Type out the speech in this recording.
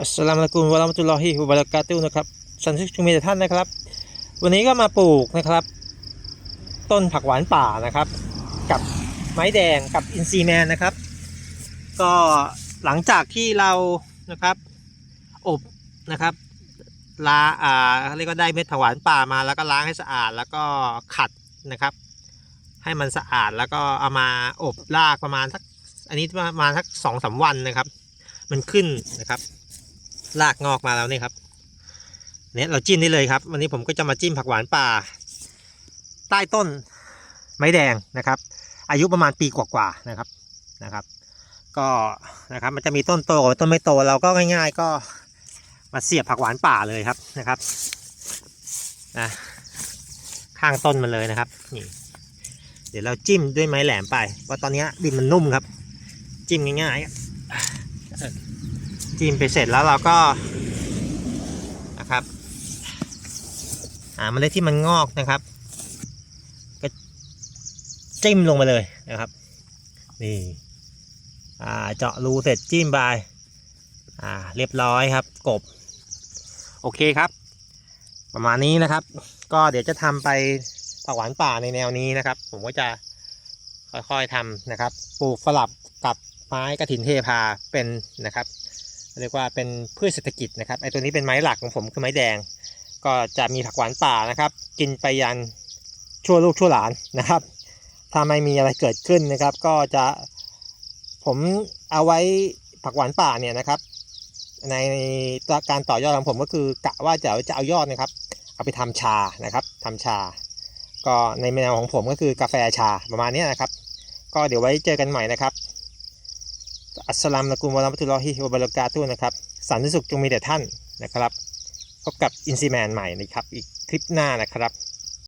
อัสลามุอะลัยกุมวะเราะมะตุลลอฮิวะบะเราะกาตุนะครับสันติสุขมีแต่ท่านนะครับ วันนี้ก็มาปลูกนะครับ ต้นผักหวานป่านะครับ กับไม้แดงกับอินซีแมนนะครับ ก็หลังจากที่เรานะครับอบนะครับลาอ่าเรียกว่าได้เม็ดผักหวานป่ามาแล้วก็ล้างให้สะอาดแล้วก็ขัดนะครับ ให้มันสะอาดแล้วก็เอามาอบลากประมาณสักอันนี้ประมาณสักสองสามวันนะครับ มันขึ้นนะครับ รากงอกมาแล้วนี่ครับเนี่ยเราจิ้มได้เลยครับ วันนี้ผมก็จะมาจิ้มผักหวานป่า ใต้ต้นไม้แดงนะครับ อายุประมาณปีกว่าๆนะครับนะครับ ก็นะครับมันจะมีต้นโตกับต้นไม่โตเราก็ง่าย ๆ ก็มาเสียบผักหวานป่าเลยครับนะครับนะข้างต้นมันเลยนะครับนี่เดี๋ยวเราจิ้มด้วยไม้แหลมไปเพราะตอนนี้ดินมันนุ่มครับ จิ้มง่ายๆ จิ้มไปเสร็จแล้วเราก็นะครับหาเมล็ดที่มันงอกนะครับ ก็จิ้มลงมาเลยนะครับนี่เจาะรูเสร็จจิ้มไปเรียบร้อยครับ กบ โอเคครับ ประมาณนี้นะครับ ก็เดี๋ยวจะทำไปผักหวานป่าในแนวนี้นะครับ ผมก็จะค่อยๆทำนะครับ ปลูกสลับกับไม้กระถินเทพาเป็นนะครับ เรียกว่าเป็นพืชเศรษฐกิจนะครับไอ้ตัวนี้เป็นไม้หลักของผมคือไม้แดง ก็จะมีผักหวานป่านะครับ กินไปยันชั่วลูกชั่วหลานนะครับ ถ้าไม่มีอะไรเกิดขึ้นนะครับ ก็จะผมเอาไว้ผักหวานป่าเนี่ยนะครับ ในการต่อยอดของผมก็คือกะว่าจะจะเอายอดนะครับ เอาไปทำชานะครับทำชา ก็ในแนวของผมก็คือกาแฟชาประมาณนี้นะครับ ก็เดี๋ยวไว้เจอกันใหม่นะครับ อัสสลามนะกุมวะเรามตุลลอฮิวะบรากาตุนะครับสันติสุขจงมีแต่ท่านนะครับ พบกับอินซีแมนใหม่นะครับ อีกคลิปหน้านะครับ